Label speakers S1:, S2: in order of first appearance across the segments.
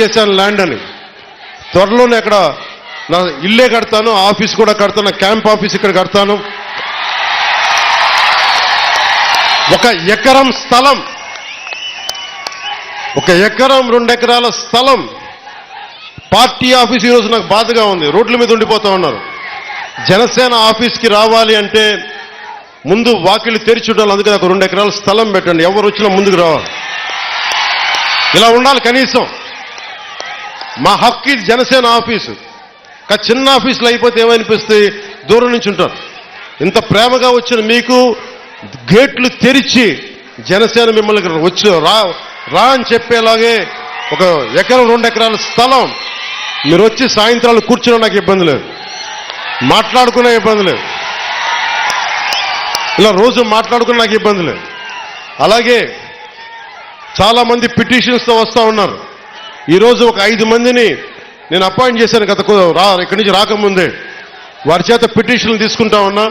S1: చేశాను ల్యాండ్ అని. త్వరలోనే అక్కడ నా ఇల్లే కడతాను ఆఫీస్ కూడా కడతాను క్యాంప్ ఆఫీస్ ఇక్కడ కడతాను. ఒక ఎకరం స్థలం ఒక ఎకరం రెండు ఎకరాల స్థలం. పార్టీ ఆఫీస్ ఈరోజు నాకు బాధగా ఉంది రోడ్ల మీద ఉండిపోతా ఉన్నారు. జనసేన ఆఫీస్కి రావాలి అంటే ముందు వాకిలు తెరిచి ఉండాలి అందుకే నాకు రెండు ఎకరాల స్థలం పెట్టండి. ఎవరు వచ్చినా ముందుకు రావాలి. ఇలా ఉండాలి కనీసం. మా హక్కు ఇది జనసేన ఆఫీసు. చిన్న ఆఫీసులు అయిపోతే ఏమనిపిస్తుంది? దూరం నుంచి ఉంటారు ఇంత ప్రేమగా వచ్చిన మీకు గేట్లు తెరిచి జనసేన మిమ్మల్ని వచ్చి రా రా అని చెప్పేలాగే ఒక ఎకరం రెండు ఎకరాల స్థలం. మీరు వచ్చి సాయంత్రాలు కూర్చున్నా నాకు ఇబ్బంది లేదు. మాట్లాడుకునే ఇబ్బంది లేదు. ఇలా రోజు మాట్లాడుకున్న నాకు ఇబ్బంది లేదు. అలాగే చాలామంది పిటిషన్స్తో వస్తూ ఉన్నారు. ఈరోజు ఒక ఐదు మందిని నేను అపాయింట్ చేశాను గత రా ఇక్కడి నుంచి రాకముందే. వారి చేత పిటిషన్లు తీసుకుంటా ఉన్నా.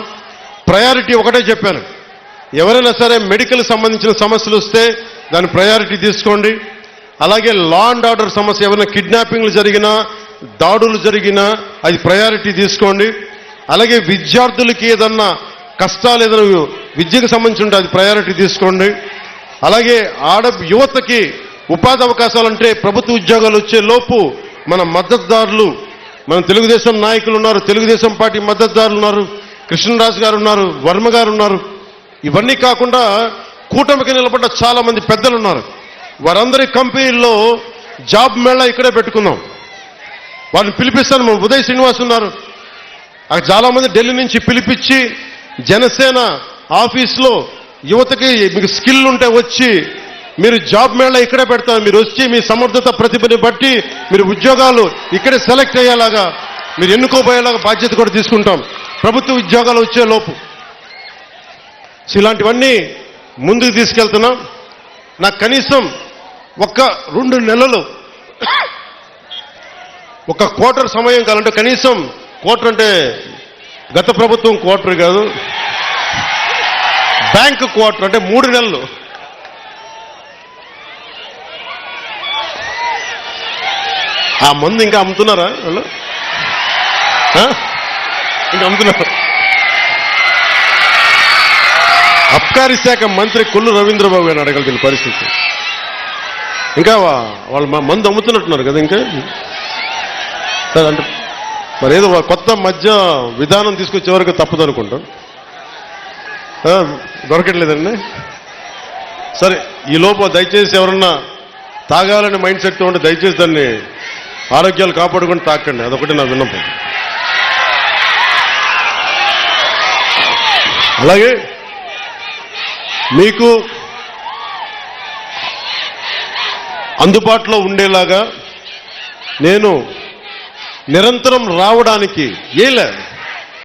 S1: ప్రయారిటీ ఒకటే చెప్పాను. ఎవరైనా సరే మెడికల్ సంబంధించిన సమస్యలు వస్తే దాని ప్రయారిటీ తీసుకోండి. అలాగే లా అండ్ ఆర్డర్ సమస్య ఏమైనా కిడ్నాపింగ్లు జరిగినా దాడులు జరిగినా అది ప్రయారిటీ తీసుకోండి. అలాగే విద్యార్థులకి ఏదన్నా కష్టాలు ఏదైనా విద్యకు సంబంధించి ఉంటే అది ప్రయారిటీ తీసుకోండి. అలాగే ఆడ యువతకి ఉపాధి అవకాశాలు అంటే ప్రభుత్వ ఉద్యోగాలు వచ్చే లోపు మన మద్దతుదారులు మన తెలుగుదేశం నాయకులు ఉన్నారు తెలుగుదేశం పార్టీ మద్దతుదారులు ఉన్నారు కృష్ణరాజు గారు ఉన్నారు వర్మ గారు ఉన్నారు. ఇవన్నీ కాకుండా కూటమికి నిలబడ్డ చాలా మంది పెద్దలు ఉన్నారు. వారందరి కంపెనీల్లో జాబ్ మేళా ఇక్కడే పెట్టుకుందాం వారిని పిలిపిస్తాను మా ఉదయ్ శ్రీనివాస్ ఉన్నారు. అక్కడ చాలామంది ఢిల్లీ నుంచి పిలిపించి జనసేన ఆఫీస్లో యువతకి మీకు స్కిల్ ఉంటే వచ్చి మీరు జాబ్ మేళ ఇక్కడే పెడతారు మీరు వచ్చి మీ సమర్థత ప్రతిభని బట్టి మీరు ఉద్యోగాలు ఇక్కడే సెలెక్ట్ అయ్యేలాగా మీరు ఎన్నుకోబోయేలాగా బాధ్యత కూడా తీసుకుంటాం. ప్రభుత్వ ఉద్యోగాలు వచ్చే లోపు. సో ఇలాంటివన్నీ ముందుకు తీసుకెళ్తున్నాం. నాకు కనీసం ఒక్క రెండు నెలలు ఒక క్వార్టర్ సమయం కావాలంటే కనీసం క్వార్టర్ అంటే గత ప్రభుత్వం క్వార్టర్ కాదు. బ్యాంక్ క్వార్టర్ అంటే మూడు నెలలు. ఆ మందు ఇంకా అమ్ముతున్నారా వాళ్ళు? ఇంకా అమ్ముతున్నారు. అబ్కారీ శాఖ మంత్రి కొల్లు రవీంద్రబాబు గారిని అడగలిగిన పరిస్థితి. ఇంకా వాళ్ళు మా మందు అమ్ముతున్నట్టున్నారు కదా ఇంకా? సరే అంటే మరి ఏదో కొత్త మధ్య విధానం తీసుకొచ్చే వరకు తప్పదు అనుకుంటాం. దొరకట్లేదండి. సరే ఈ లోపు దయచేసి ఎవరన్నా తాగాలని మైండ్ సెట్తో ఉంటే దయచేసి దాన్ని ఆరోగ్యాలు కాపాడుకొని తాకండి. అదొకటి నా విన్నపం. అలాగే మీకు అందుబాటులో ఉండేలాగా నేను నిరంతరం రావడానికి ఏలే